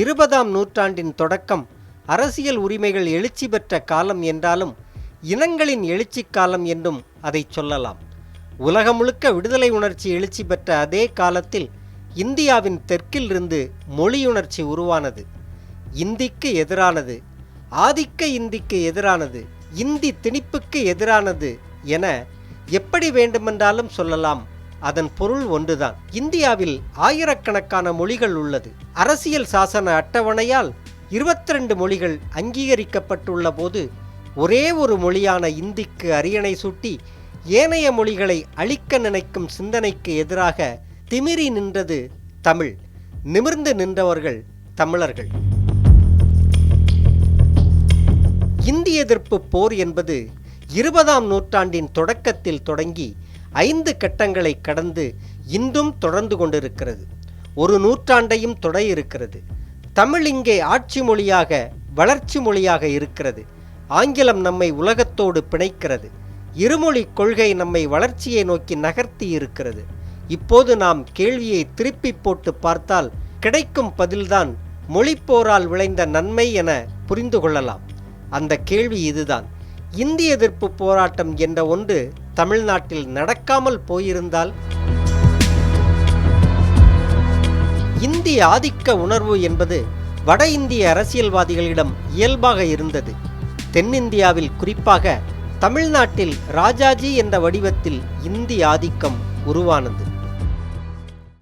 இருபதாம் நூற்றாண்டின் தொடக்கம் அரசியல் உரிமைகள் எழுச்சி பெற்ற காலம் என்றாலும் இனங்களின் எழுச்சி காலம் என்றும் அதை சொல்லலாம். உலகம் முழுக்க விடுதலை உணர்ச்சி எழுச்சி பெற்ற அதே காலத்தில் இந்தியாவின் தெற்கிலிருந்து மொழியுணர்ச்சி உருவானது. இந்திக்கு எதிரானது ஆதிக்க இந்திக்கு எதிரானது இந்தி திணிப்புக்கு எதிரானது என எப்படி வேண்டுமென்றாலும் சொல்லலாம். அதன் பொருள் ஒன்றுதான். இந்தியாவில் ஆயிரக்கணக்கான மொழிகள் உள்ளது. அரசியல் சாசன அட்டவணையால் 22 மொழிகள் அங்கீகரிக்கப்பட்டுள்ள போது ஒரே ஒரு மொழியான இந்திக்கு அரியணை சூட்டி ஏனைய மொழிகளை அழிக்க நினைக்கும் சிந்தனைக்கு எதிராக திமிரி நின்றது தமிழ். நிமிர்ந்து நின்றவர்கள் தமிழர்கள். இந்தி எதிர்ப்பு போர் என்பது இருபதாம் நூற்றாண்டின் தொடக்கத்தில் தொடங்கி ஐந்து கட்டங்களை கடந்து இன்றும் தொடர்ந்து கொண்டிருக்கிறது. ஒரு நூற்றாண்டையும் தொட இருக்கிறது. தமிழ் இங்கே ஆட்சி மொழியாக வளர்ச்சி மொழியாக இருக்கிறது. ஆங்கிலம் நம்மை உலகத்தோடு பிணைக்கிறது. இருமொழி கொள்கை நம்மை வளர்ச்சியை நோக்கி நகர்த்தி இருக்கிறது. இப்போது நாம் கேள்வியை திருப்பி போட்டு பார்த்தால் கிடைக்கும் பதில்தான் மொழிப்போரால் விளைந்த நன்மை என புரிந்து கொள்ளலாம். அந்த கேள்வி இதுதான். இந்தி எதிர்ப்பு போராட்டம் என்ற ஒன்று தமிழ்நாட்டில் நடக்காமல் போயிருந்தால் இந்தி ஆதிக்க உணர்வு என்பது வட இந்திய அரசியல்வாதிகளிடம் இயல்பாக இருந்தது. தென்னிந்தியாவில் குறிப்பாக தமிழ்நாட்டில் ராஜாஜி என்ற வடிவத்தில் இந்தி ஆதிக்கம் உருவானது.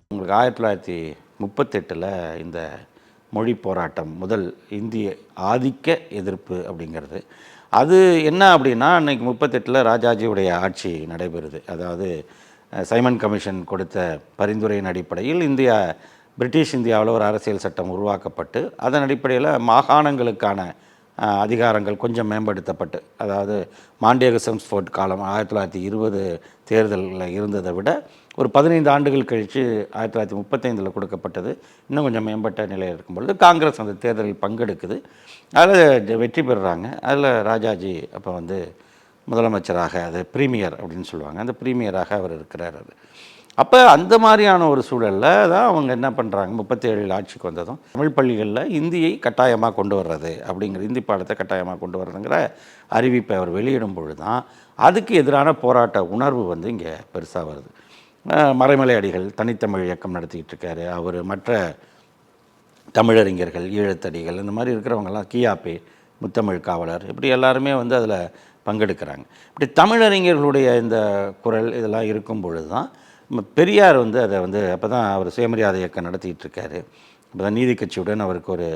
உங்களுக்கு ஆயிரத்தி தொள்ளாயிரத்தி முப்பத்தெட்டில் இந்த மொழி போராட்டம் முதல் இந்திய ஆதிக்க எதிர்ப்பு அப்படிங்கிறது. அது என்ன அப்படின்னா அன்னைக்கு முப்பத்தெட்டில் ராஜாஜியுடைய ஆட்சி நடைபெறுது. அதாவது சைமன் கமிஷன் கொடுத்த பரிந்துரையின் அடிப்படையில் இந்தியா பிரிட்டிஷ் இந்தியாவில் ஒரு அரசியல் சட்டம் உருவாக்கப்பட்டு அதன் அடிப்படையில் மாகாணங்களுக்கான அதிகாரங்கள் கொஞ்சம் மேம்படுத்தப்பட்டு அதாவது மாண்டியகசம்ஸ்ஃபோர்ட் காலம் ஆயிரத்தி தொள்ளாயிரத்தி இருபது தேர்தலில் இருந்ததை விட ஒரு பதினைந்து ஆண்டுகள் கழித்து ஆயிரத்தி தொள்ளாயிரத்தி முப்பத்தைந்தில் கொடுக்கப்பட்டது. இன்னும் கொஞ்சம் மேம்பட்ட நிலையில் இருக்கும் பொழுது காங்கிரஸ் அந்த தேர்தலில் பங்கெடுக்குது. அதில் வெற்றி பெறுறாங்க. அதில் ராஜாஜி அப்போ வந்து முதலமைச்சராக அது ப்ரீமியர் அப்படின்னு சொல்லுவாங்க. அந்த ப்ரீமியராக அவர் இருக்கிறார் அது அப்போ அந்த மாதிரியான ஒரு சூழலில் தான் அவங்க என்ன பண்ணுறாங்க முப்பத்தேழில் ஆட்சிக்கு வந்ததும் தமிழ் பள்ளிகளில் இந்தியை கட்டாயமாக கொண்டு வர்றது அப்படிங்கிற இந்தி பாடத்தை கட்டாயமாக கொண்டு வர்றதுங்கிற அறிவிப்பை அவர் வெளியிடும் பொழுது தான் அதுக்கு எதிரான போராட்ட உணர்வு வந்து இங்கே பெருசாக வருது. மறைமலை அடிகள் தனித்தமிழ் இயக்கம் நடத்திக்கிட்டு இருக்காரு அவர் மற்ற தமிழறிஞர்கள் ஈழத்தடிகள் இந்த மாதிரி இருக்கிறவங்கெல்லாம் கியாபே முத்தமிழ் காவலர் இப்படி எல்லாருமே வந்து அதில் பங்கெடுக்கிறாங்க. இப்படி தமிழறிஞர்களுடைய இந்த குரல் இதெல்லாம் இருக்கும் பொழுது தான் பெரியார் வந்து அதை வந்து அப்போ தான் அவர் சுயமரியாதை இயக்கம் நடத்திக்கிட்டு இருக்காரு இப்போ தான் நீதி கட்சியுடன் அவருக்கு ஒரு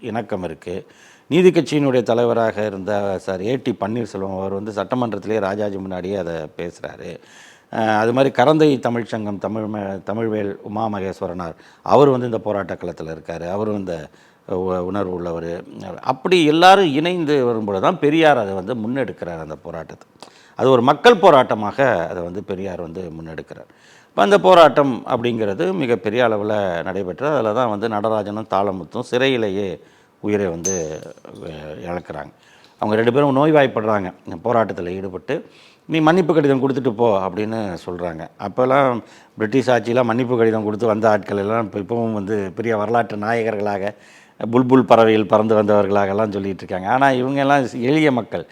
இணக்கம் இருக்குது நீதி கட்சியினுடைய தலைவராக இருந்த சார் ஏடி பன்னீர்செல்வம் அவர் வந்து சட்டமன்றத்திலே ராஜாஜி முன்னாடியே அதை பேசுகிறாரு அது மாதிரி கரந்தை தமிழ்ச்சங்கம் தமிழ் தமிழ்வேல் உமா மகேஸ்வரனார் அவர் வந்து இந்த போராட்ட களத்தில் இருக்கார். அவரும் இந்த உ- உணர்வு உள்ளவர். அப்படி எல்லாரும் இணைந்து வரும்பொழுது தான் பெரியார் அதை வந்து முன்னெடுக்கிறார் அந்த போராட்டத்தை. அது ஒரு மக்கள் போராட்டமாக அதை வந்து பெரியார் வந்து முன்னெடுக்கிறார். இப்போ அந்த போராட்டம் அப்படிங்கிறது மிகப்பெரிய அளவில் நடைபெற்றது. அதில் தான் வந்து நடராஜனும் தாளமுத்தும் சிறையிலேயே உயிரை வந்து இழக்கிறாங்க. அவங்க ரெண்டு பேரும் நோய்வாய்ப்படுறாங்க. போராட்டத்தில் ஈடுபட்டு நீ மன்னிப்பு கடிதம் கொடுத்துட்டு போ அப்படின்னு சொல்கிறாங்க அப்போல்லாம் பிரிட்டிஷ் ஆட்சியெலாம் மன்னிப்பு கடிதம் கொடுத்து வந்த ஆட்கள் எல்லாம் இப்போ இப்பவும் வந்து பெரிய வரலாற்று நாயகர்களாக புல்புல் பறவையில் பறந்து வந்தவர்களாகலாம் சொல்லிகிட்டு இருக்காங்க. ஆனால் இவங்கெல்லாம் எளிய மக்கள்.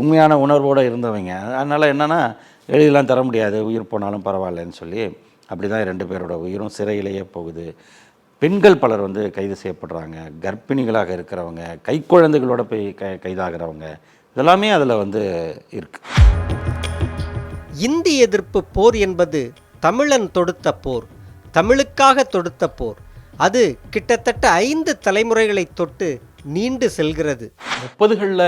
உண்மையான உணர்வோடு இருந்தவங்க. அதனால் என்னென்னா எழுதிலாம் தர முடியாது. உயிர் போனாலும் பரவாயில்லன்னு சொல்லி அப்படி தான் ரெண்டு பேரோட உயிரும் சிறையிலேயே போகுது. பெண்கள் பலர் வந்து கைது செய்யப்படுறாங்க. கர்ப்பிணிகளாக இருக்கிறவங்க கைக்குழந்தைகளோட போய் கை கைதாகிறவங்க. இதெல்லாமே அதில் வந்து இருக்குது இந்தி எதிர்ப்பு போர் என்பது தமிழன் தொடுத்த போர் தமிழுக்காக தொடுத்த போர். அது கிட்டத்தட்ட ஐந்து தலைமுறைகளை தொட்டு நீண்டு செல்கிறது. முப்பதுகளில்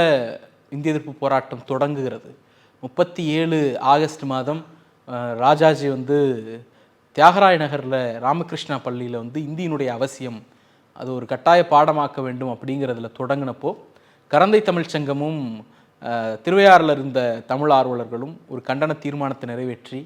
இந்திய எதிர்ப்பு போராட்டம் தொடங்குகிறது. முப்பத்தி ஏழு ஆகஸ்ட் மாதம் ராஜாஜி வந்து தியாகராய நகரில் ராமகிருஷ்ணா பள்ளியில் வந்து இந்தியினுடைய அவசியம் அது ஒரு கட்டாய பாடமாக்க வேண்டும் அப்படிங்கிறதுல தொடங்கினப்போ கரந்தை தமிழ்ச் சங்கமும் திருவையாறில் இருந்த தமிழ் ஆர்வலர்களும் ஒரு கண்டன தீர்மானத்தை நிறைவேற்றி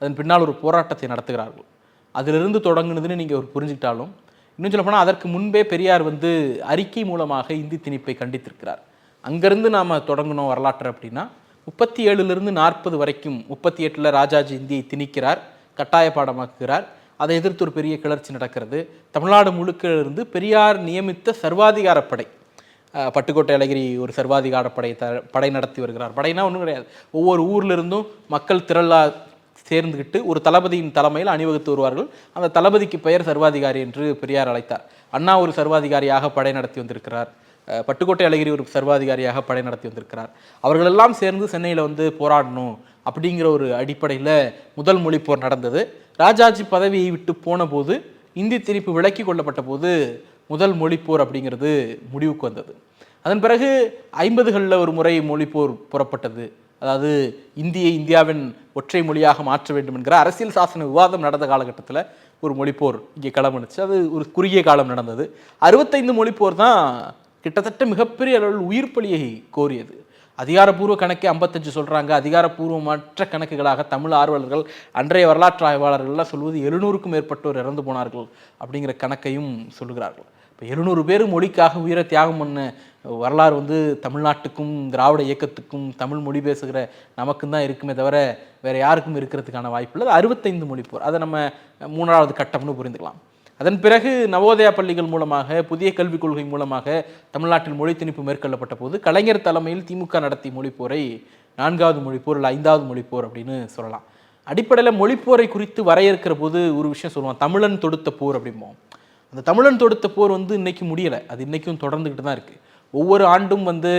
அதன் பின்னால் ஒரு போராட்டத்தை நடத்துகிறார்கள். அதிலிருந்து தொடங்குனதுன்னு நீங்கள் ஒரு புரிஞ்சுக்கிட்டாலும் இன்னும் சொல்லப்போனால் அதற்கு முன்பே பெரியார் வந்து அறிக்கை மூலமாக இந்தி திணிப்பை கண்டித்திருக்கிறார். அங்கேருந்து நாம் தொடங்கணும் வரலாற்று அப்படின்னா முப்பத்தி ஏழுலேருந்து நாற்பது வரைக்கும் முப்பத்தி எட்டில் ராஜாஜி இந்தியை திணிக்கிறார் கட்டாய பாடமாக்குகிறார். அதை எதிர்த்து ஒரு பெரிய கிளர்ச்சி நடக்கிறது. தமிழ்நாடு முழுக்க இருந்து பெரியார் நியமித்த சர்வாதிகாரப்படை பட்டுக்கோட்டை அழகிரி ஒரு சர்வாதிகார படை த படை நடத்தி வருகிறார். படைனா ஒன்றும் கிடையாது. ஒவ்வொரு ஊர்லேருந்தும் மக்கள் திரளா சேர்ந்துக்கிட்டு ஒரு தளபதியின் தலைமையில் அணிவகுத்து வருவார்கள். அந்த தளபதிக்கு பெயர் சர்வாதிகாரி என்று பெரியார் அழைத்தார். அண்ணா ஒரு சர்வாதிகாரியாக படை நடத்தி வந்திருக்கிறார். பட்டுக்கோட்டை அழகிரி ஒரு சர்வாதிகாரியாக படை நடத்தி வந்திருக்கிறார். அவர்களெல்லாம் சேர்ந்து சென்னையில் வந்து போராடணும் அப்படிங்கிற ஒரு அடிப்படையில் முதல் மொழி போர் நடந்தது. ராஜாஜி பதவியை விட்டு போன போது இந்தி திணிப்பு விலக்கி கொள்ளப்பட்ட போது முதல் மொழிப்போர் அப்படிங்கிறது முடிவுக்கு வந்தது. அதன் பிறகு ஐம்பதுகளில் ஒரு முறை மொழிப்போர் புறப்பட்டது. அதாவது இந்தியை இந்தியாவின் ஒற்றை மொழியாக மாற்ற வேண்டும் என்கிற அரசியல் சாசன விவாதம் நடந்த காலகட்டத்தில் ஒரு மொழிப்போர் இங்கே களமணிச்சு. அது ஒரு குறுகிய காலம் நடந்தது. அறுபத்தைந்து மொழிப்போர் தான் கிட்டத்தட்ட மிகப்பெரிய அளவில் உயிர் பலியை கோரியது. அதிகாரப்பூர்வ கணக்கே ஐம்பத்தஞ்சு சொல்கிறாங்க அதிகாரப்பூர்வமற்ற கணக்குகளாக தமிழ் ஆர்வலர்கள் அன்றைய வரலாற்று ஆய்வாளர்கள்லாம் சொல்வது எழுநூறுக்கும் மேற்பட்டோர் இறந்து போனார்கள் அப்படிங்கிற கணக்கையும் சொல்லுகிறார்கள். இப்போ எழுநூறு பேர் மொழிக்காக உயிரை தியாகம் பண்ண வரலாறு வந்து தமிழ்நாட்டுக்கும் திராவிட இயக்கத்துக்கும் தமிழ் மொழி பேசுகிற நமக்கும் தான் இருக்குமே தவிர வேறு யாருக்கும் இருக்கிறதுக்கான வாய்ப்பு இல்லை. அது அறுபத்தைந்து மொழி போர் அதை நம்ம மூணாவது கட்டம்னு புரிந்துக்கலாம். அதன் பிறகு நவோதயா பள்ளிகள் மூலமாக புதிய கல்விக் கொள்கை மூலமாக தமிழ்நாட்டில் மொழி திணிப்பு மேற்கொள்ளப்பட்ட போது கலைஞர் தலைமையில் திமுக நடத்திய மொழிப்போரை நான்காவது மொழிப்போர் இல்லை ஐந்தாவது மொழிப்போர் அப்படின்னு சொல்லலாம். அடிப்படையில் மொழிப்போரை குறித்து வரையறுக்கிற போது ஒரு விஷயம் சொல்லுவான் தமிழன் தொடுத்த போர் அப்படிம்போம். அந்த தமிழன் தொடுத்த போர் வந்து இன்னைக்கு முடியலை. அது இன்றைக்கும் தொடர்ந்துக்கிட்டு தான் இருக்குது ஒவ்வொரு ஆண்டும் வந்து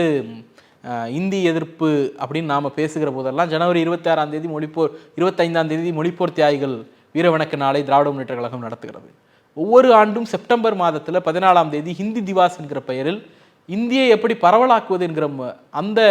இந்தி எதிர்ப்பு அப்படின்னு நாம் பேசுகிற போதெல்லாம் ஜனவரி இருபத்தி ஆறாம் தேதி மொழிப்போர் இருபத்தைந்தாம் தேதி மொழிப்போர் தியாகிகள் வீரவணக்க நாளை திராவிட முன்னேற்ற கழகம் நடத்துகிறது. ஒவ்வொரு ஆண்டும் செப்டம்பர் மாதத்தில் பதினாலாம் தேதி ஹிந்தி திவாஸ் என்கிற பெயரில் இந்தியை எப்படி பரவலாக்குவது என்கிற ம- அந்த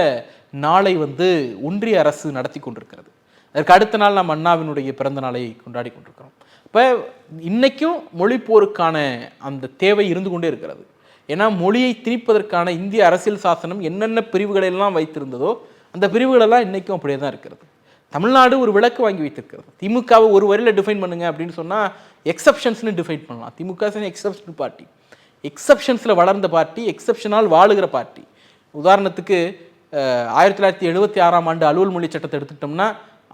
நாளை வந்து ஒன்றிய அரசு நடத்தி கொண்டிருக்கிறது. அதற்கு அடுத்த நாள் நாம் அண்ணாவினுடைய பிறந்த நாளை கொண்டாடி கொண்டிருக்கிறோம். இப்போ இன்னைக்கும் மொழிப்போருக்கான அந்த தேவை இருந்து கொண்டே இருக்கிறது. ஏன்னா மொழியை திணிப்பதற்கான இந்திய அரசியல் சாசனம் என்னென்ன பிரிவுகளெல்லாம் வைத்திருந்ததோ அந்த பிரிவுகளெல்லாம் இன்றைக்கும் அப்படியே தான் இருக்கிறது. தமிழ்நாடு ஒரு விளக்கு வாங்கி வைத்திருக்கிறது. திமுகவை ஒரு வரியில் டிஃபைன் பண்ணுங்க அப்படின்னு சொன்னால் எக்ஸப்ஷன்ஸ்னு டிஃபைன் பண்ணலாம். திமுக எக்ஸப்ஷன் பார்ட்டி எக்ஸப்ஷன்ஸில் வளர்ந்த பார்ட்டி எக்ஸப்ஷனால் வாழுகிற பார்ட்டி உதாரணத்துக்கு ஆயிரத்தி தொள்ளாயிரத்தி எழுபத்தி ஆறாம் ஆண்டு அலுவல் மொழி சட்டத்தை எடுத்துக்கிட்டோம்னா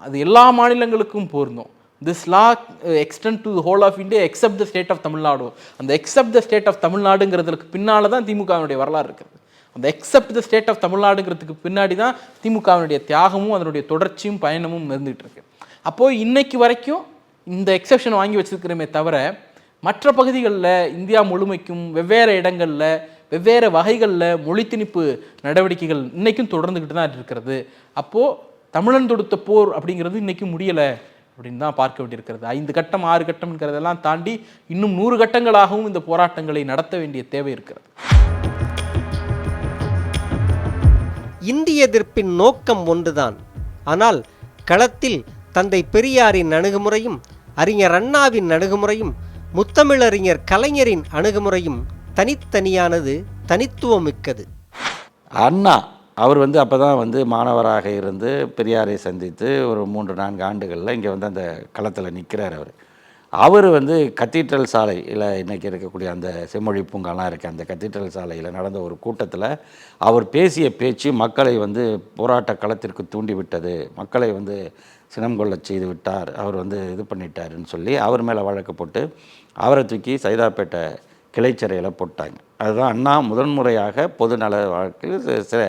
அது எல்லா மாநிலங்களுக்கும் பொருந்தும். This law extent to whole of India except the state of Tamil Nadu அந்த எக்ஸப்ட் த ஸ்டேட் ஆஃப் தமிழ்நாடுங்கிறதுக்கு பின்னால் தான் திமுகவினுடைய வரலாறு இருக்குது. அந்த எக்ஸப்ட் த ஸ்டேட் ஆஃப் தமிழ்நாடுங்கிறதுக்கு பின்னாடி தான் திமுகவினுடைய தியாகமும் அதனுடைய தொடர்ச்சியும் பயணமும் இருந்துகிட்டு இருக்கு அப்போது இன்னைக்கு வரைக்கும் இந்த எக்ஸப்ஷன் வாங்கி வச்சிருக்கிறோமே தவிர மற்ற பகுதிகளில் இந்தியா முழுமைக்கும் வெவ்வேறு இடங்களில் வெவ்வேறு வகைகளில் மொழி திணிப்பு நடவடிக்கைகள் இன்றைக்கும் தொடர்ந்துக்கிட்டு தான் இருக்கிறது. அப்போது தமிழன் தொடுத்த போர் அப்படிங்கிறது இன்றைக்கும் முடியலை அப்படின்னு தான் பார்க்க வேண்டியிருக்கிறது. ஐந்து கட்டம் ஆறு கட்டம்ங்கிறதெல்லாம் தாண்டி இன்னும் நூறு கட்டங்களாகவும் இந்த போராட்டங்களை நடத்த வேண்டிய தேவை இருக்கிறது. இந்திய எதிர்ப்பின் நோக்கம் ஒன்றுதான். ஆனால் களத்தில் தந்தை பெரியாரின் அணுகுமுறையும் அறிஞர் அண்ணாவின் அணுகுமுறையும் முத்தமிழறிஞர் கலைஞரின் அணுகுமுறையும் தனித்தனியானது தனித்துவமிக்கது. அண்ணா அவர் வந்து அப்போ தான் வந்து மாணவராக இருந்து பெரியாரை சந்தித்து ஒரு மூன்று நான்கு ஆண்டுகளில் இங்கே வந்து அந்த களத்தில் நிற்கிறார் அவர். அவர் வந்து கத்தீட்ரல் சாலையில் இன்றைக்கி இருக்கக்கூடிய அந்த செம்மொழி பூங்காலாம் இருக்குது அந்த கத்தீட்ரல் சாலையில் நடந்த ஒரு கூட்டத்தில் அவர் பேசிய பேச்சு மக்களை வந்து போராட்ட களத்திற்கு தூண்டிவிட்டது. மக்களை வந்து சினம் கொள்ளச் செய்து விட்டார். அவர் வந்து இது பண்ணிட்டாருன்னு சொல்லி அவர் மேலே வழக்கு போட்டு அவரை தூக்கி சைதாப்பேட்டை கிளைச்சிறையில் போட்டாங்க. அதுதான் அண்ணா முதன்முறையாக பொதுநல வழக்கில் சில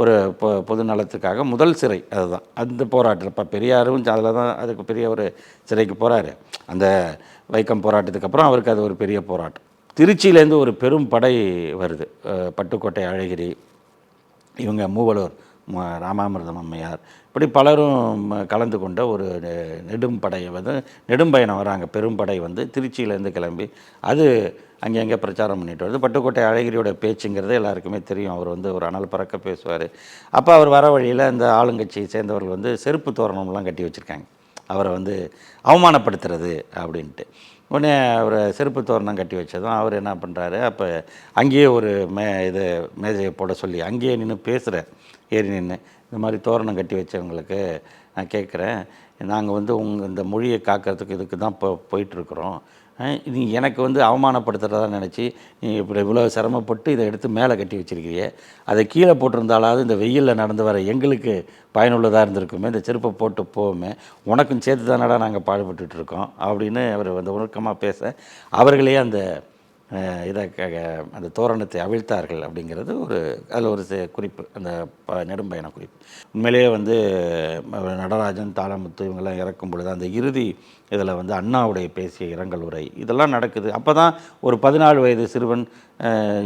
ஒரு பொ பொது நலத்துக்காக முதல் சிறை அதுதான். அந்த போராட்டம். இப்போ பெரியாரும் அதில் தான் அதுக்கு பெரிய ஒரு சிறைக்கு போகிறாரு அந்த வைக்கம் போராட்டத்துக்கு அப்புறம் அவருக்கு அது ஒரு பெரிய போராட்டம். திருச்சியிலேருந்து ஒரு பெரும் படை வருது. பட்டுக்கோட்டை அழகிரி இவங்க மூவலூர் ராமாமிர்தம் அம்மையார் இப்படி பலரும் ம- கலந்து கொண்ட ஒரு நெ- நெடும் படை வந்து நெடும்பயணம் வராங்க. பெரும்படை வந்து திருச்சியிலேருந்து கிளம்பி அது அங்கே அங்கே பிரச்சாரம் பண்ணிட்டு வருது. பட்டுக்கோட்டை அழகிரியோட பேச்சுங்கிறது எல்லாருக்குமே தெரியும். அவர் வந்து ஒரு அனல் பறக்க பேசுவார். அப்போ அவர் வர வழியில் அந்த ஆளுங்கட்சியை சேர்ந்தவர்கள் வந்து செருப்பு தோரணம்லாம் கட்டி வச்சுருக்காங்க. அவரை வந்து அவமானப்படுத்துறது அப்படின்ட்டு. உடனே அவர் செருப்பு தோரணம் கட்டி வச்சதும் அவர் என்ன பண்ணுறாரு அப்போ அங்கேயே ஒரு மே இது மேஜையை போட சொல்லி அங்கேயே நின்று பேசுகிறார் ஏறி நின்று இந்த மாதிரி தோரணம் கட்டி வச்சவங்களுக்கு நான் கேட்குறேன். நாங்கள் வந்து உங்கள் இந்த மொழியை காக்கிறதுக்கு இதுக்கு தான் இப்போ போயிட்டுருக்குறோம். நீ எனக்கு வந்து அவமானப்படுத்துகிறதா நினச்சி நீ இப்படி இவ்வளோ சிரமப்பட்டு இதை எடுத்து மேலே கட்டி வச்சிருக்கிறியே அதை கீழே போட்டிருந்தாலாவது இந்த வெயிலில் நடந்து வர எங்களுக்கு பயனுள்ளதாக இருந்திருக்குமே. இந்த செருப்பை போட்டு போவோமே. உனக்கும் சேர்த்து தானடா நாங்கள் பாடுபட்டுருக்கோம் அப்படின்னு அவர் வந்து ஒழுக்கமாக பேச அவர்களே அந்த இதை அந்த தோரணத்தை அவிழ்த்தார்கள் அப்படிங்கிறது ஒரு அதில் ஒரு குறிப்பு அந்த ப நெடும்பயண குறிப்பு. உண்மையிலேயே வந்து நடராஜன் தாளமுத்து இவங்கெல்லாம் இறக்கும் பொழுது அந்த இறுதி இதில் வந்து அண்ணாவுடைய பேசிய இரங்கல் உரை. இதெல்லாம் நடக்குது. அப்போ தான் ஒரு பதினாலு வயது சிறுவன்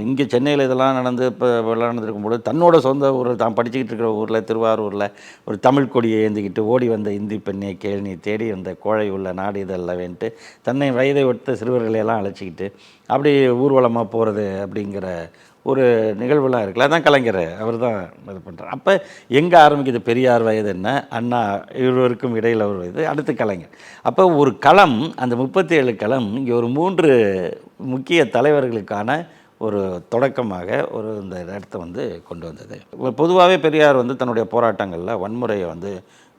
இங்கே சென்னையில் இதெல்லாம் நடந்து இப்போ நடந்திருக்கும் பொழுது தன்னோட சொந்த ஊரில் தான் படிச்சுக்கிட்டு இருக்கிற ஊரில் திருவாரூரில் ஒரு தமிழ் கொடியை ஏந்திக்கிட்டு ஓடி வந்த இந்தி பெண்ணை கேள்வி தேடி வந்த கோழை உள்ள நாடு இதல்லவேன்ட்டு தன்னை வயதை ஒத்த சிறுவர்களையெல்லாம் அழைச்சிக்கிட்டு அப்படி ஊர்வலமாக போகிறது அப்படிங்கிற ஒரு நிகழ்வுலாம் இருக்குல்ல அதான் கலைஞர் அவர் தான் இது பண்ணுறார் அப்போ எங்கே ஆரம்பிக்குது பெரியார் வயது என்ன அண்ணா இருவருக்கும் இடையில் ஒரு இது அடுத்து கலைஞர். அப்போ ஒரு களம் அந்த முப்பத்தி ஏழு களம் இங்கே ஒரு மூன்று முக்கிய தலைவர்களுக்கான ஒரு தொடக்கமாக ஒரு இந்த இடத்த வந்து கொண்டு வந்தது. பொதுவாகவே பெரியார் வந்து தன்னுடைய போராட்டங்களில் வன்முறையை வந்து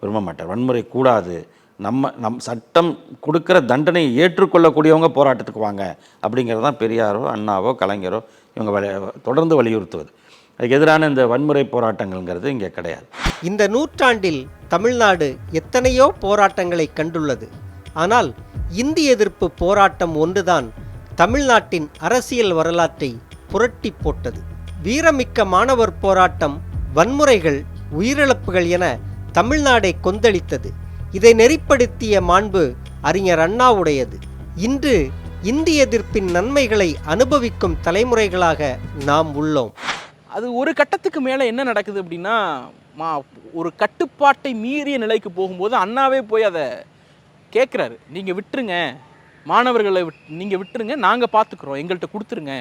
விரும்ப மாட்டார். வன்முறை கூடாது. நம்ம நம் சட்டம் கொடுக்குற தண்டனையை ஏற்றுக்கொள்ளக்கூடியவங்க போராட்டத்துக்கு வாங்க. அப்படிங்கிறது தான் பெரியாரோ அண்ணாவோ கலைஞரோ இவங்க வலி தொடர்ந்து வலியுறுத்துவது. அதுக்கு எதிரான இந்த வன்முறை போராட்டங்கள்ங்கிறது இங்கே கிடையாது. இந்த நூற்றாண்டில் தமிழ்நாடு எத்தனையோ போராட்டங்களை கண்டுள்ளது. ஆனால் இந்தி எதிர்ப்பு போராட்டம் ஒன்றுதான் தமிழ்நாட்டின் அரசியல் வரலாற்றை புரட்டி போட்டது. வீரமிக்க மாணவர் போராட்டம் வன்முறைகள் உயிரிழப்புகள் என தமிழ்நாடை கொந்தளித்தது. இதை நெறிப்படுத்திய மாண்பு அறிஞர் அண்ணாவுடையது. இன்று இந்தி எதிர்ப்பின் நன்மைகளை அனுபவிக்கும் தலைமுறைகளாக நாம் உள்ளோம். அது ஒரு கட்டத்துக்கு மேலே என்ன நடக்குது அப்படின்னா மா ஒரு கட்டுப்பாட்டை மீறிய நிலைக்கு போகும்போது அண்ணாவே போய் அதை கேட்குறாரு நீங்கள் விட்டுருங்க. மாணவர்களை விட் நீங்கள் விட்டுருங்க. நாங்கள் பார்த்துக்குறோம் எங்கள்கிட்ட கொடுத்துருங்க.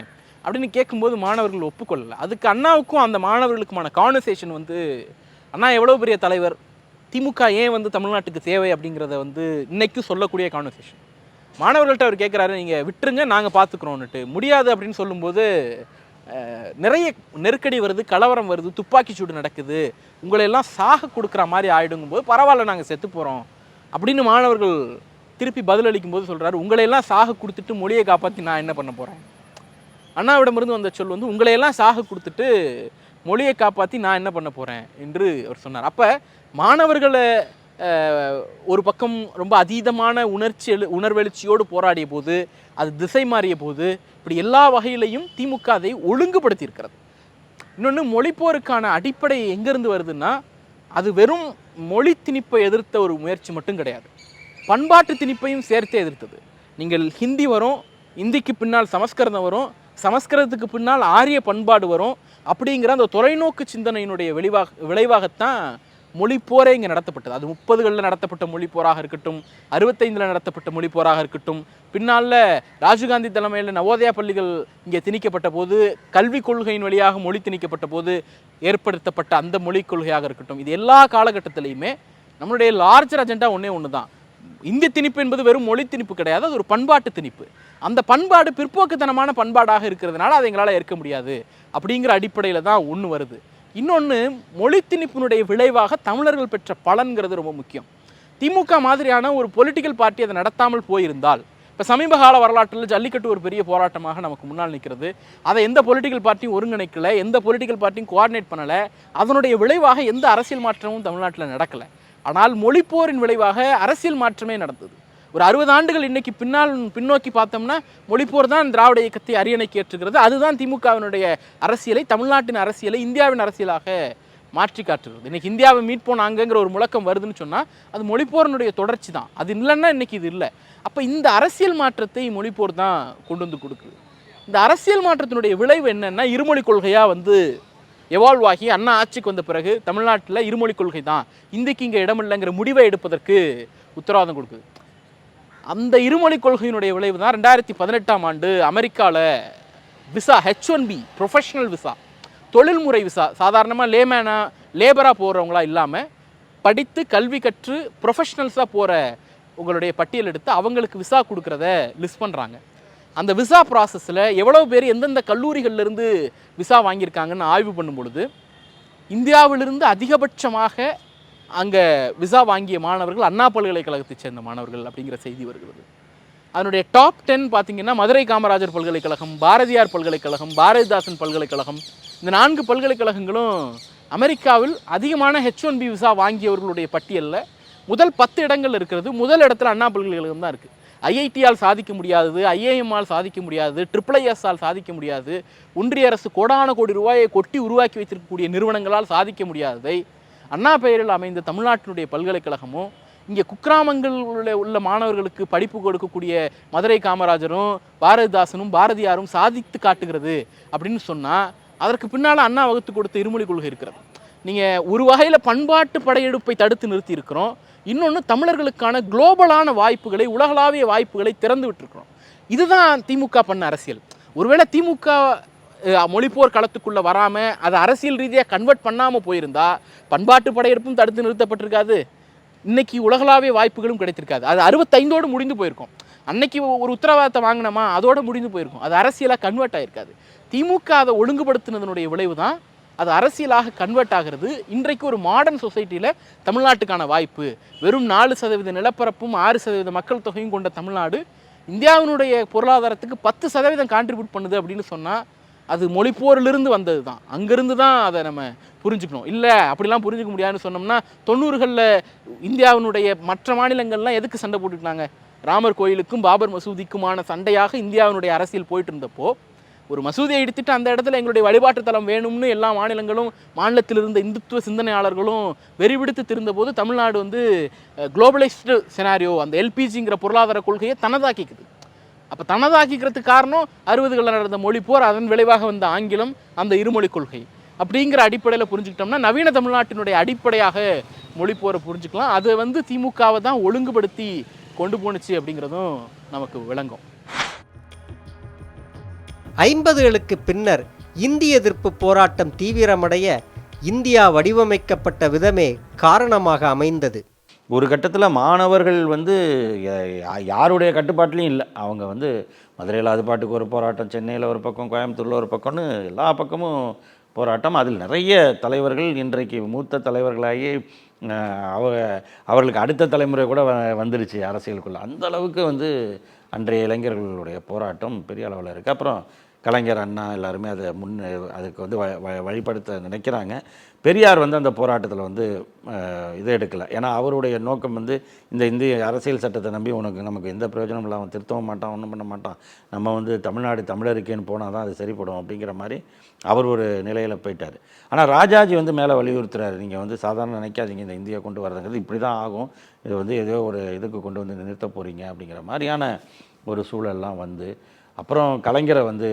அப்படின்னு கேட்கும்போது மாணவர்கள் ஒப்புக்கொள்ளலை. அதுக்கு அண்ணாவுக்கும் அந்த மாணவர்களுக்குமான கான்வர்சேஷன் வந்து அண்ணா எவ்வளோ பெரிய தலைவர்? திமுக ஏன் வந்து தமிழ்நாட்டுக்கு தேவை? அப்படிங்கிறத வந்து இன்றைக்கும் சொல்லக்கூடிய கான்வர்சேஷன் மாணவர்கள்ட்ட அவர் கேட்குறாரு நீங்கள் விட்டுருங்க நாங்கள் பார்த்துக்குறோன்னுட்டு முடியாது அப்படின்னு சொல்லும்போது நிறைய நெருக்கடி வருது கலவரம் வருது துப்பாக்கி சூடு நடக்குது. உங்களை எல்லாம் சாக கொடுக்குற மாதிரி ஆயிடுங்கும் போது பரவாயில்ல நாங்கள் செத்து போகிறோம் அப்படின்னு மாணவர்கள் திருப்பி பதிலளிக்கும் போது சொல்கிறாரு உங்களையெல்லாம் சாக கொடுத்துட்டு மொழியை காப்பாற்றி நான் என்ன பண்ண போகிறேன் அண்ணாவிடமிருந்து வந்த சொல் வந்து உங்களையெல்லாம் சாக கொடுத்துட்டு மொழியை காப்பாற்றி நான் என்ன பண்ண போகிறேன் என்று அவர் சொன்னார். அப்போ மாணவர்களை ஒரு பக்கம் ரொம்ப அதீதமான உணர்ச்சி எழு உணர்வெழுச்சியோடு போராடிய போது அது திசை மாறிய போது இப்படி எல்லா வகையிலையும் திமுக அதை ஒழுங்குபடுத்தியிருக்கிறது. இன்னொன்று மொழிப்போருக்கான அடிப்படை எங்கேருந்து வருதுன்னா அது வெறும் மொழி திணிப்பை எதிர்த்த ஒரு முயற்சி மட்டும் கிடையாது. பண்பாட்டு திணிப்பையும் சேர்த்தே எதிர்த்தது. நீங்கள் ஹிந்தி வரும் இந்திக்கு பின்னால் சமஸ்கிருதம் வரும் சமஸ்கிருதத்துக்கு பின்னால் ஆரிய பண்பாடு வரும் அப்படிங்கிற அந்த தொலைநோக்கு சிந்தனையினுடைய விளைவாக விளைவாகத்தான் மொழிப்போரே இங்கே நடத்தப்பட்டது. அது முப்பதுகளில் நடத்தப்பட்ட மொழிப்போராக இருக்கட்டும் அறுபத்தைந்தில் நடத்தப்பட்ட மொழிப்போராக இருக்கட்டும் பின்னால் ராஜீவ்காந்தி தலைமையில் நவோதயா பள்ளிகள் இங்கே திணிக்கப்பட்ட போது கல்விக் கொள்கையின் வழியாக மொழி திணிக்கப்பட்ட போது ஏற்படுத்தப்பட்ட அந்த மொழிக் கொள்கையாக இருக்கட்டும். இது எல்லா காலகட்டத்திலையுமே நம்மளுடைய லார்ஜர் அஜெண்டா ஒன்றே ஒன்று தான் இந்திய திணிப்பு என்பது வெறும் மொழி திணிப்பு கிடையாது அது ஒரு பண்பாட்டு திணிப்பு. அந்த பண்பாடு பிற்போக்குத்தனமான பண்பாடாக இருக்கிறதுனால அதை எங்களால் ஏற்க முடியாது. அப்படிங்கிற அடிப்படையில் தான் ஒன்று வருது. இன்னொன்று மொழி திணிப்பினுடைய விளைவாக தமிழர்கள் பெற்ற பலன்கிறது ரொம்ப முக்கியம். திமுக மாதிரியான ஒரு பொலிட்டிக்கல் பார்ட்டி அதை நடத்தாமல் போயிருந்தால் இப்போ சமீப கால வரலாற்றில் ஜல்லிக்கட்டு ஒரு பெரிய போராட்டமாக நமக்கு முன்னால் நிற்கிறது. அதை எந்த பொலிட்டிக்கல் பார்ட்டியும் ஒருங்கிணைக்கலை எந்த பொலிட்டிக்கல் பார்ட்டியும் கோஆர்டினேட் பண்ணலை அதனுடைய விளைவாக எந்த அரசியல் மாற்றமும் தமிழ்நாட்டில் நடக்கலை. ஆனால் மொழிப்போரின் விளைவாக அரசியல் மாற்றமே நடந்தது. ஒரு அறுபது ஆண்டுகள் இன்றைக்கி பின்னால் பின்னோக்கி பார்த்தோம்னா மொழிப்போர் தான் திராவிட இயக்கத்தை அரியணைக்கு ஏற்றுகிறது. அதுதான் திமுகவினுடைய அரசியலை தமிழ்நாட்டின் அரசியலை இந்தியாவின் அரசியலாக மாற்றி காட்டுகிறது. இன்றைக்கி இந்தியாவை மீட்போம் நாங்கங்கிற ஒரு முழக்கம் வருதுன்னு சொன்னால் அது மொழிப்போரனுடைய தொடர்ச்சி தான். அது இல்லைன்னா இன்றைக்கி இது இல்லை. அப்போ இந்த அரசியல் மாற்றத்தை மொழிப்போர் தான் கொண்டு வந்து கொடுக்குது. இந்த அரசியல் மாற்றத்தினுடைய விளைவு என்னென்னா இருமொழி கொள்கையாக வந்து எவால்வ் ஆகி அண்ணா ஆட்சிக்கு வந்த பிறகு தமிழ்நாட்டில் இருமொழி கொள்கை தான் இந்திக்கு இங்கே இடமில்லைங்கிற முடிவை எடுப்பதற்கு உத்தரவாதம் கொடுக்குது. அந்த இருமொழி கொள்கையினுடைய விளைவு தான் ரெண்டாயிரத்தி பதினெட்டாம் ஆண்டு அமெரிக்காவில் visa H one B professional visa. தொழில்முறை விசா. சாதாரணமாக லேமேனாக லேபராக போகிறவங்களா இல்லாமல் படித்து கல்வி கற்று ப்ரொஃபஷனல்ஸாக போகிற உங்களுடைய பட்டியல் எடுத்து அவங்களுக்கு விசா கொடுக்குறத லிஸ்ட் பண்ணுறாங்க அந்த விசா ப்ராசஸில் எவ்வளோ பேர் எந்தெந்த கல்லூரிகள்லேருந்து விசா வாங்கியிருக்காங்கன்னு ஆய்வு பண்ணும் பொழுது இந்தியாவிலிருந்து அதிகபட்சமாக அங்கே விசா வாங்கிய மாணவர்கள் அண்ணா பல்கலைக்கழகத்தைச் சேர்ந்த மாணவர்கள் அப்படிங்கிற செய்தி வருகிறது. அதனுடைய டாப் டென் பார்த்தீங்கன்னா மதுரை காமராஜர் பல்கலைக்கழகம் பாரதியார் பல்கலைக்கழகம் பாரதிதாசன் பல்கலைக்கழகம். இந்த நான்கு பல்கலைக்கழகங்களும் அமெரிக்காவில் அதிகமான ஹெச் ஒன் பி விசா வாங்கியவர்களுடைய பட்டியலில் முதல் பத்து இடங்கள் இருக்கிறது. முதல் இடத்துல அண்ணா பல்கலைக்கழகம் தான் இருக்குது ஐஐடியால் சாதிக்க முடியாதது ஐஏஎம்ஆல் சாதிக்க முடியாது ட்ரிபிள் ஐஎஸ்ஆல் சாதிக்க முடியாது ஒன்றிய அரசு கோடான கோடி ரூபாயை கொட்டி உருவாக்கி வைத்திருக்கக்கூடிய நிறுவனங்களால் சாதிக்க முடியாததை அண்ணா பெயரில் அமைந்த தமிழ்நாட்டினுடைய பல்கலைக்கழகமும் இங்கே குக்கிராமங்களில் உள்ள மாணவர்களுக்கு படிப்பு கொடுக்கக்கூடிய மதுரை காமராஜரும் பாரதிதாசனும் பாரதியாரும் சாதித்து காட்டுகிறது அப்படின்னு சொன்னால் அதற்கு பின்னால் அண்ணா வகுத்து கொடுத்த இருமொழி கொள்கை இருக்கிறது. நீங்கள் ஒரு வகையில் பண்பாட்டு படையெடுப்பை தடுத்து நிறுத்தி இருக்கிறோம் இன்னொன்று தமிழர்களுக்கான குளோபலான வாய்ப்புகளை உலகளாவிய வாய்ப்புகளை திறந்து விட்டுருக்கிறோம். இதுதான் திமுக பண்ண அரசியல். ஒருவேளை திமுக மொழிப்போர் களத்துக்குள்ளே வராமல் அதை அரசியல் ரீதியாக கன்வெர்ட் பண்ணாமல் போயிருந்தா பண்பாட்டு படையெடுப்பும் தடுத்து நிறுத்தப்பட்டிருக்காது. இன்றைக்கி உலகளாவிய வாய்ப்புகளும் கிடைத்திருக்காது. அது அறுபத்தைந்தோடு முடிந்து போயிருக்கும். அன்னைக்கு ஒரு உத்தரவாதத்தை வாங்கினோமா அதோடு முடிந்து போயிருக்கும். அது அரசியலாக கன்வெர்ட் ஆகிருக்காது திமுக அதை ஒழுங்குபடுத்தினதனுடைய விளைவு தான் அது அரசியலாக கன்வெர்ட் ஆகிறது. இன்றைக்கு ஒரு மாடர்ன் சொசைட்டியில் தமிழ்நாட்டுக்கான வாய்ப்பு. வெறும் நாலு சதவீத நிலப்பரப்பும் ஆறு சதவீத மக்கள் தொகையும் கொண்ட தமிழ்நாடு இந்தியாவினுடைய பொருளாதாரத்துக்கு பத்து சதவீதம் கான்ட்ரிபியூட் பண்ணுது அப்படின்னு சொன்னால் அது மொழிப்போரிலிருந்து வந்தது தான் அங்கேருந்து தான் அதை நம்ம புரிஞ்சுக்கணும். இல்லை அப்படிலாம் புரிஞ்சுக்க முடியாதுன்னு சொன்னோம்னா தொண்ணூறுகளில் இந்தியாவினுடைய மற்ற மாநிலங்கள்லாம் எதுக்கு சண்டை போட்டுக்கிட்டாங்க? ராமர் கோயிலுக்கும் பாபர் மசூதிக்குமான சண்டையாக இந்தியாவினுடைய அரசியல் போயிட்டு இருந்தப்போ ஒரு மசூதியை எடுத்துட்டு அந்த இடத்துல எங்களுடைய வழிபாட்டு தலம் வேணும்னு எல்லா மாநிலங்களும் மாநிலத்தில் இருந்த இந்துத்துவ சிந்தனையாளர்களும் வெறிவிடுத்து திருந்தபோது தமிழ்நாடு வந்து குளோபலைஸ்டு செனாரியோ அந்த எல்பிஜிங்கிற பொருளாதார கொள்கையை தனதாக்கிக்குது. அப்போ தனதாக்கிக்கிறதுக்கு காரணம் அறுபதுகளில் நடந்த மொழி போர் அதன் விளைவாக வந்த ஆங்கிலம் அந்த இருமொழி கொள்கை. அப்படிங்கிற அடிப்படையில் புரிஞ்சுக்கிட்டோம்னா நவீன தமிழ்நாட்டினுடைய அடிப்படையாக மொழி போரை புரிஞ்சுக்கலாம். அதை வந்து திமுகவை தான் ஒழுங்குபடுத்தி கொண்டு போணுச்சு அப்படிங்கிறதும் நமக்கு விளங்கும். ஐம்பதுகளுக்கு பின்னர் இந்திய எதிர்ப்பு போராட்டம் தீவிரமடைய இந்தியா வடிவமைக்கப்பட்ட விதமே காரணமாக அமைந்தது. ஒரு கட்டத்தில் மாணவர்கள் வந்து யா- யாருடைய கட்டுப்பாட்டிலையும் இல்லை. அவங்க வந்து மதுரையில் அது பாட்டுக்கு ஒரு போராட்டம் சென்னையில் ஒரு பக்கம் கோயம்புத்தூரில் ஒரு பக்கம்னு எல்லா பக்கமும் போராட்டம். அதில் நிறைய தலைவர்கள் இன்றைக்கு மூத்த தலைவர்களாகி அவ அவர்களுக்கு அடுத்த தலைமுறை கூட வ- வந்துருச்சு அரசியலுக்குள்ளே. அந்த அளவுக்கு வந்து அன்றைய இளைஞர்களுடைய போராட்டம் பெரிய அளவில் இருக்குது அப்புறம் கலைஞர் அண்ணா எல்லாருமே அதை முன் அதுக்கு வந்து வ- வ- வழிபடுத்த நினைக்கிறாங்க. பெரியார் வந்து அந்த போராட்டத்தில் வந்து இதை எடுக்கலை. ஏன்னா அவருடைய நோக்கம் வந்து இந்த இந்திய அரசியல் சட்டத்தை நம்பி உனக்கு நமக்கு எந்த பிரயோஜனமும் இல்லாமல் திருத்தவும் மாட்டான் ஒன்றும் பண்ண மாட்டான். நம்ம வந்து தமிழ்நாடு தமிழருக்கேன்னு போனால் தான் அது சரிப்படும் அப்படிங்கிற மாதிரி அவர் ஒரு நிலையில் போயிட்டார். ஆனால் ராஜாஜி வந்து மேலே வலியுறுத்துறாரு. நீங்கள் வந்து சாதாரண நினைக்காதீங்க இந்த இந்தியா கொண்டு வரதுங்கிறது இப்படி தான் ஆகும். இது வந்து ஏதோ ஒரு இதுக்கு கொண்டு வந்து நிறுத்த போகிறீங்க அப்படிங்கிற மாதிரியான ஒரு சூழல்லாம் வந்து அப்புறம் கலைஞரை வந்து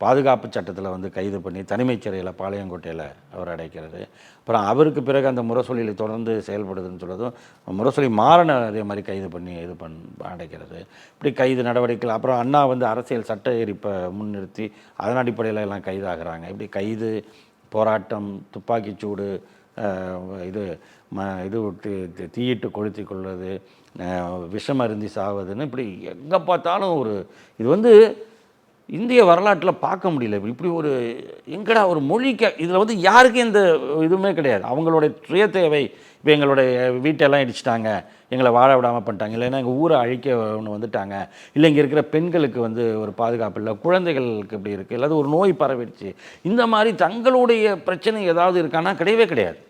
பாதுகாப்பு சட்டத்தில் வந்து கைது பண்ணி தனிமைச் சிறையில் பாளையங்கோட்டையில் அவர் அடைக்கிறது. அப்புறம் அவருக்கு பிறகு அந்த முரசொலியில் தொடர்ந்து செயல்படுதுன்னு சொல்கிறதும் முரசொலி மாறனை அதே மாதிரி கைது பண்ணி இது பண் அடைக்கிறது. இப்படி கைது நடவடிக்கைகள் அப்புறம் அண்ணா வந்து அரசியல் சட்ட எரிப்பை முன்னிறுத்தி அதன் அடிப்படையில் எல்லாம் கைதாகிறாங்க. இப்படி கைது போராட்டம் துப்பாக்கிச்சூடு இது ம இது விட்டு தீயிட்டு கொளுத்தி கொள்வது விஷம் அருந்தி சாவதுன்னு இப்படி எங்கே பார்த்தாலும் ஒரு இது வந்து இந்திய வரலாற்றில் பார்க்க முடியல. இப்படி ஒரு எங்கடா ஒரு மொழிக்க இதில் வந்து யாருக்கும் எந்த இதுவுமே கிடையாது. அவங்களுடைய சுய தேவை இப்போ எங்களுடைய வீட்டெல்லாம் இடிச்சிட்டாங்க எங்களை வாழ விடாமல் பண்ணிட்டாங்க இல்லைன்னா எங்கள் ஊரை அழிக்க ஒன்று வந்துட்டாங்க இல்லை இங்கே இருக்கிற பெண்களுக்கு வந்து ஒரு பாதுகாப்பு இல்லை குழந்தைகளுக்கு இப்படி இருக்குது இல்லாத ஒரு நோய் பரவிடுச்சு. இந்த மாதிரி தங்களுடைய பிரச்சனை ஏதாவது இருக்கான்னா கிடையவே கிடையாது.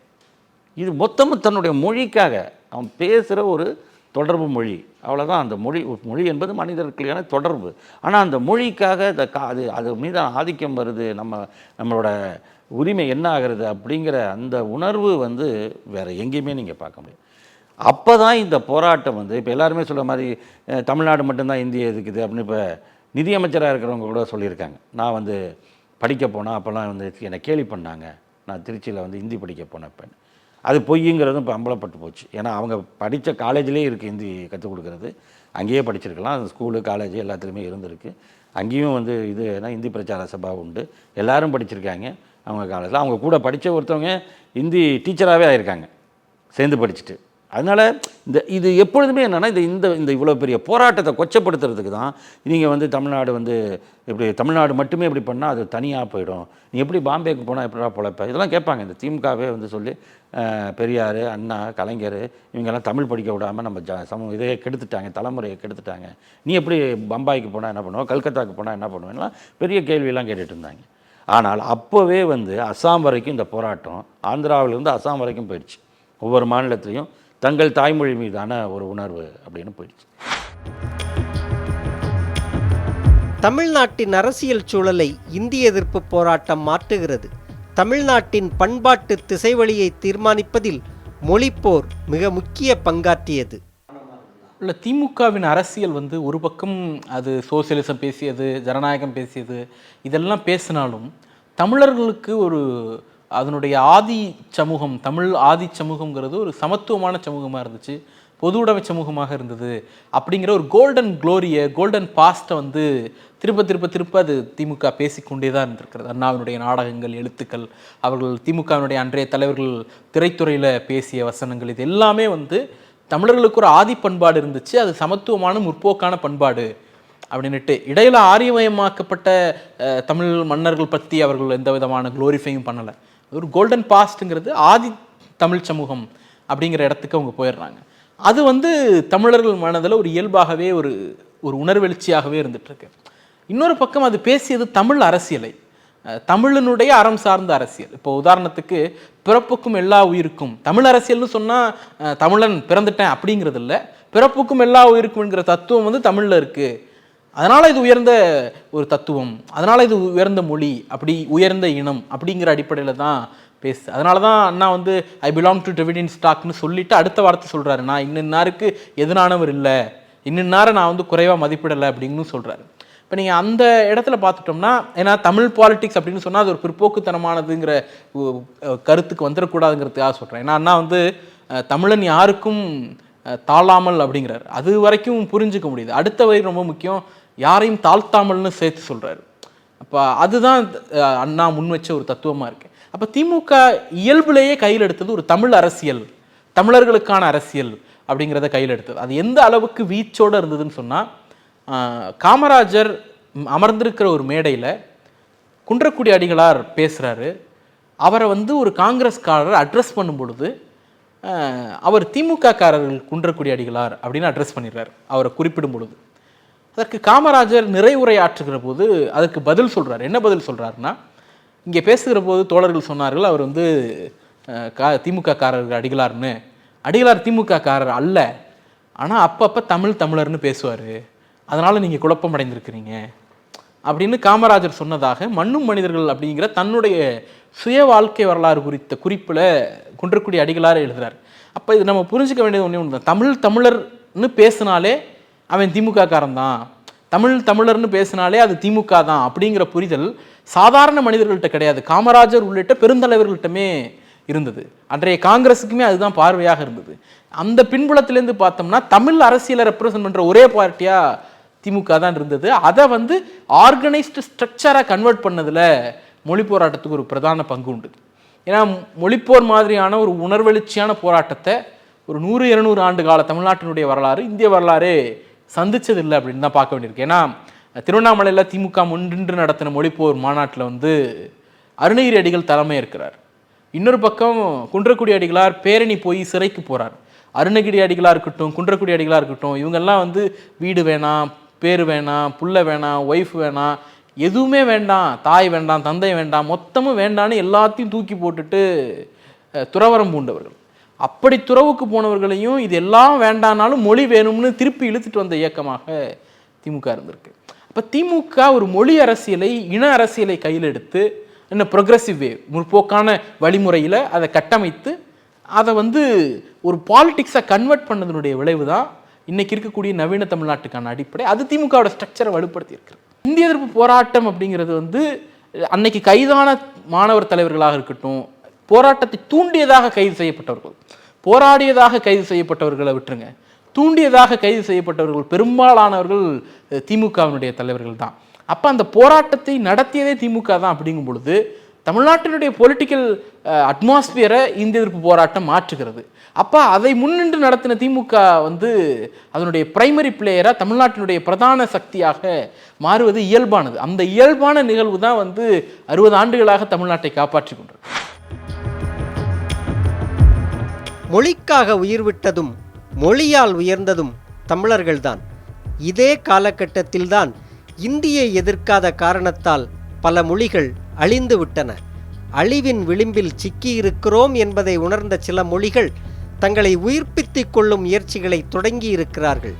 இது மொத்தமும் தன்னுடைய மொழிக்காக அவன் பேசுகிற ஒரு தொடர்பு மொழி. அவ்வளோதான் அந்த மொழி மொழி என்பது மனிதர்களுக்கான தொடர்பு. ஆனால் அந்த மொழிக்காக இந்த கா அது அது மீதான ஆதிக்கம் வருது. நம்ம நம்மளோட உரிமை என்ன ஆகிறது அப்படிங்கிற அந்த உணர்வு வந்து வேறு எங்கேயுமே நீங்கள் பார்க்க முடியும் அப்போ தான் இந்த போராட்டம் வந்து இப்போ எல்லாருமே சொல்ல மாதிரி தமிழ்நாடு மட்டும்தான் இந்திய இருக்குது அப்படின்னு இப்போ நிதியமைச்சராக இருக்கிறவங்க கூட சொல்லியிருக்காங்க. நான் வந்து படிக்க போனால் அப்போல்லாம் வந்து என்னை கேலி பண்ணாங்க. நான் திருச்சியில் வந்து ஹிந்தி படிக்க போனப்பேன் அது பொய்யுங்கிறதும் இப்போ அம்பலப்பட்டு போச்சு. ஏன்னா அவங்க படித்த காலேஜ்லேயே இருக்குது ஹிந்தி கற்றுக் கொடுக்குறது. அங்கேயே படிச்சிருக்கலாம். அது ஸ்கூலு காலேஜ் எல்லாத்துலேயுமே இருந்திருக்கு. அங்கேயும் வந்து இது ஏன்னா ஹிந்தி பிரச்சார சபா உண்டு. எல்லாரும் படிச்சிருக்காங்க அவங்க காலேஜில் அவங்க கூட படித்த ஒருத்தவங்க ஹிந்தி டீச்சராகவே ஆயிருக்காங்க. சேர்ந்து படிச்சுட்டு. அதனால் இந்த இது எப்பொழுதுமே என்னென்னா இந்த இந்த இந்த இவ்வளோ பெரிய போராட்டத்தை கொச்சப்படுத்துறதுக்கு தான் நீங்கள் வந்து தமிழ்நாடு வந்து இப்படி தமிழ்நாடு மட்டுமே இப்படி பண்ணால் அது தனியாக போயிடும். நீ எப்படி பாம்பேக்கு போனால் எப்படா பொழைப்ப? இதெல்லாம் கேட்பாங்க. இந்த திமுகவே வந்து சொல்லி பெரியார் அண்ணா கலைஞர் இவங்கெல்லாம் தமிழ் படிக்க விடாமல் நம்ம ஜ சமூக இதையே கெடுத்துட்டாங்க தலைமுறையை கெடுத்துட்டாங்க. நீ எப்படி பம்பாய்க்கு போனால் என்ன பண்ணுவோம் கல்கத்தாவுக்கு போனால் என்ன பண்ணுவேன்லாம் பெரிய கேள்வியெல்லாம் கேட்டுட்டு இருந்தாங்க. ஆனால் அப்போவே வந்து அஸ்ஸாம் வரைக்கும் இந்த போராட்டம் ஆந்திராவிலேருந்து அஸ்ஸாம் வரைக்கும் போயிடுச்சு. ஒவ்வொரு மாநிலத்திலையும் தங்கள் தாய்மொழி மீதான ஒரு உணர்வு அப்படின்னு போயிடுச்சு. தமிழ்நாட்டின் அரசியல் சூழலை இந்திய எதிர்ப்பு போராட்டம் மாற்றுகிறது. தமிழ்நாட்டின் பண்பாட்டு திசைவழியை தீர்மானிப்பதில் மொழிப்போர் மிக முக்கிய பங்காற்றியது. இல்லை திமுகவின் அரசியல் வந்து ஒரு பக்கம் அது சோசியலிசம் பேசியது ஜனநாயகம் பேசியது இதெல்லாம் பேசினாலும் தமிழர்களுக்கு ஒரு அதனுடைய ஆதி சமூகம் தமிழ் ஆதி சமூகங்கிறது ஒரு சமத்துவமான சமூகமாக இருந்துச்சு பொது உடைமை சமூகமாக இருந்தது அப்படிங்கிற ஒரு கோல்டன் க்ளோரியை கோல்டன் பாஸ்ட்டை வந்து திருப்ப திருப்ப திருப்ப அது திமுக பேசிக்கொண்டே தான் இருந்திருக்கிறது. அண்ணாவினுடைய நாடகங்கள் எழுத்துக்கள் அவர்கள் திமுகவினுடைய அன்றைய தலைவர்கள் திரைத்துறையில் பேசிய வசனங்கள் இது எல்லாமே வந்து தமிழர்களுக்கு ஒரு ஆதி பண்பாடு இருந்துச்சு. அது சமத்துவமான முற்போக்கான பண்பாடு அப்படின்னுட்டு இடையில ஆரியமயமாக்கப்பட்ட தமிழ் மன்னர்கள் பற்றி அவர்கள் எந்த விதமான குளோரிஃபையும் பண்ணலை. ஒரு கோல்டன் பாஸ்ட்டுங்கிறது ஆதி தமிழ் சமூகம் அப்படிங்கிற இடத்துக்கு அவங்க போயிடுறாங்க. அது வந்து தமிழர்கள் மனதில் ஒரு இயல்பாகவே ஒரு ஒரு உணர்வெழுச்சியாகவே இருந்துகிட்ருக்கு இன்னொரு பக்கம் அது பேசியது தமிழ் அரசியலை. தமிழனுடைய அறம் சார்ந்த அரசியல். இப்போ உதாரணத்துக்கு பிறப்புக்கும் எல்லா உயிருக்கும் தமிழ் அரசியல்னு சொன்னால் தமிழன் பிறந்துட்டேன் அப்படிங்கிறது இல்லை பிறப்புக்கும் எல்லா உயிருக்கும்ங்கிற தத்துவம் வந்து தமிழில் இருக்குது அதனால் இது உயர்ந்த ஒரு தத்துவம் அதனால் இது உயர்ந்த மொழி அப்படி உயர்ந்த இனம் அப்படிங்கிற அடிப்படையில் தான் பேசு அதனால தான் அண்ணா வந்து ஐ பிலாங் டு டிவிடன் ஸ்டாக்னு சொல்லிட்டு அடுத்த வார்த்தை சொல்கிறாரு நான் இன்னின்னாருக்கு எதிரானவர் இல்லை இன்னின்னாரை நான் வந்து குறைவாக மதிப்பிடலை அப்படின்னு சொல்கிறாரு இப்போ நீங்கள் அந்த இடத்துல பார்த்துட்டோம்னா ஏன்னா தமிழ் பாலிடிக்ஸ் அப்படின்னு சொன்னால் அது ஒரு பிற்போக்குத்தனமானதுங்கிற கருத்துக்கு வந்துடக்கூடாதுங்கிறதுக்காக சொல்கிறேன் ஏன்னா அண்ணா வந்து தமிழன் யாருக்கும் தாழாமல் அப்படிங்கிறார். அது வரைக்கும் புரிஞ்சுக்க முடியுது. அடுத்த வரி ரொம்ப முக்கியம். யாரையும் தாழ்த்தாமல்னு சேர்த்து சொல்கிறாரு அப்போ அதுதான் அண்ணா முன் வச்ச ஒரு தத்துவமாக இருக்கு. அப்போ திமுக இயல்புலேயே கையில் எடுத்தது ஒரு தமிழ் அரசியல் தமிழர்களுக்கான அரசியல் அப்படிங்கிறத கையில் எடுத்தது. அது எந்த அளவுக்கு வீச்சோடு இருந்ததுன்னு சொன்னால் காமராஜர் அமர்ந்திருக்கிற ஒரு மேடையில் குன்றக்குடி அடிகளார் பேசுகிறாரு அவரை வந்து ஒரு காங்கிரஸ்காரர் அட்ரஸ் பண்ணும் பொழுது அவர் திமுக காரர்கள் குன்றக்குடி அடிகளார் அப்படின்னு அட்ரஸ் பண்ணிடுறார். அவரை குறிப்பிடும் பொழுது. அதற்கு காமராஜர் நிறைவுரையாற்றுகிற போது அதற்கு பதில் சொல்கிறார் என்ன பதில் சொல்கிறாருன்னா இங்கே பேசுகிற போது தோழர்கள் சொன்னார்கள் அவர் வந்து கா திமுக காரர்கள் அடிகளார்னு. அடிகளார் திமுக காரர் அல்ல ஆனால் அப்பப்போ தமிழ் தமிழர்னு பேசுவார். அதனால் நீங்கள் குழப்பம் அடைந்திருக்கிறீங்க. அப்படின்னு காமராஜர் சொன்னதாக மண்ணும் மனிதர்கள் அப்படிங்கிற தன்னுடைய சுய வாழ்க்கை வரலாறு குறித்த குறிப்பில் குன்றக்குடி அடிகளார் எழுதுறார். அப்போ இது நம்ம புரிஞ்சுக்க வேண்டியது ஒன்று ஒன்று தான் தமிழ் தமிழர்னு பேசினாலே அவன் திமுக காரன் தான் தமிழ் தமிழர்னு பேசினாலே அது திமுக தான் அப்படிங்கிற புரிதல் சாதாரண மனிதர்கள்ட்ட கிடையாது. காமராஜர் உள்ளிட்ட பெருந்தலைவர்கள்ட்டமே இருந்தது. அன்றைய காங்கிரஸுக்குமே அதுதான் பார்வையாக இருந்தது. அந்த பின்புலத்திலேருந்து பார்த்தோம்னா தமிழ் அரசியலை ரெப்ரசன்ட் பண்ணுற ஒரே பார்ட்டியாக திமுக தான் இருந்தது. அதை வந்து ஆர்கனைஸ்டு ஸ்ட்ரக்சராக கன்வெர்ட் பண்ணதில் மொழி போராட்டத்துக்கு ஒரு பிரதான பங்கு உண்டு. ஏன்னா மொழிப்போர் மாதிரியான ஒரு உணர்வெழுச்சியான போராட்டத்தை ஒரு நூறு இருநூறு ஆண்டு கால தமிழ்நாட்டினுடைய வரலாறு இந்திய வரலாறு சந்திச்சதில்லை அப்படின்னு தான் பார்க்க வேண்டியிருக்கு. ஏன்னா திருவண்ணாமலையில் திமுக முன்னின்று நடத்தின மொழிப்போர் மாநாட்டில் வந்து அருணகிரி அடிகள் தலைமை இருக்கிறார் இன்னொரு பக்கம் குன்றக்குடி அடிகளார் பேரணி போய் சிறைக்கு போகிறார் அருணகிரி அடிகளாக இருக்கட்டும் குன்றக்குடி அடிகளாக இருக்கட்டும் இவங்கெல்லாம் வந்து வீடு வேணாம் பேர் வேணாம் புள்ள வேணாம் ஒய்ஃப் வேணாம் எதுவுமே வேண்டாம் தாய் வேண்டாம் தந்தை வேண்டாம் மொத்தமும் வேண்டான்னு எல்லாத்தையும் தூக்கி போட்டுட்டு துறவரம் பூண்டவர்கள். அப்படி துறவுக்கு போனவர்களையும் இது எல்லாம் வேண்டானாலும் மொழி வேணும்னு திருப்பி இழுத்துட்டு வந்த இயக்கமாக திமுக இருந்திருக்கு. அப்போ திமுக ஒரு மொழி அரசியலை இன அரசியலை கையில் எடுத்து என்ன ப்ரொக்ரெசிவ் வே முற்போக்கான வழிமுறையில் அதை கட்டமைத்து அதை வந்து ஒரு பாலிடிக்ஸை கன்வெர்ட் பண்ணதனுடைய விளைவு தான் இன்னைக்கு இருக்கக்கூடிய நவீன தமிழ்நாட்டுக்கான அடிப்படை. அது திமுகவோட ஸ்ட்ரக்சரை வலுப்படுத்தி இருக்கிறது. இந்திய எதிர்ப்பு போராட்டம் அப்படிங்கிறது வந்து அன்னைக்கு கைதான மாணவர் தலைவர்களாக இருக்கட்டும் போராட்டத்தை தூண்டியதாக கைது செய்யப்பட்டவர்கள். போராடியதாக கைது செய்யப்பட்டவர்களை விட்டுருங்க. தூண்டியதாக கைது செய்யப்பட்டவர்கள் பெரும்பாலானவர்கள் திமுகவினுடைய தலைவர்கள் தான். அப்போ அந்த போராட்டத்தை நடத்தியதே திமுக தான் அப்படிங்கும் பொழுது தமிழ்நாட்டினுடைய பொலிட்டிக்கல் அட்மாஸ்பியரை இந்திய எதிர்ப்பு போராட்டம் மாற்றுகிறது. அப்போ அதை முன்னின்று நடத்தின திமுக வந்து அதனுடைய பிரைமரி பிளேயராக தமிழ்நாட்டினுடைய பிரதான சக்தியாக மாறுவது இயல்பானது. அந்த இயல்பான நிகழ்வு தான் வந்து அறுபது ஆண்டுகளாக தமிழ்நாட்டை காப்பாற்றி கொண்டது மொழிக்காக உயிர் விட்டதும் மொழியால் உயர்ந்ததும் தமிழர்கள்தான். இதே காலகட்டத்தில்தான் இந்தியை எதிர்க்காத காரணத்தால் பல மொழிகள் அழிந்து விட்டன. அழிவின் விளிம்பில் சிக்கியிருக்கிறோம் என்பதை உணர்ந்த சில மொழிகள் தங்களை உயிர்ப்பித்துக் கொள்ளும் முயற்சிகளை தொடங்கியிருக்கிறார்கள்.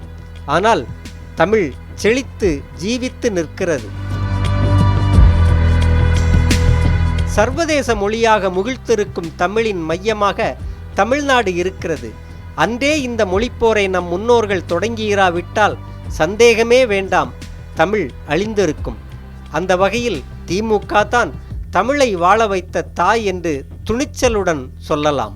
ஆனால் தமிழ் செழித்து ஜீவித்து நிற்கிறது. சர்வதேச மொழியாக முகிழ்த்திருக்கும் தமிழின் மையமாக தமிழ்நாடு இருக்கிறது. அன்றே இந்த மொழிப்போரை நம் முன்னோர்கள் தொடங்கியிராவிட்டால் சந்தேகமே வேண்டாம். தமிழ் அழிந்திருக்கும். அந்த வகையில் திமுக தான் தமிழை வாழ வைத்த தாய் என்று துணிச்சலுடன் சொல்லலாம்.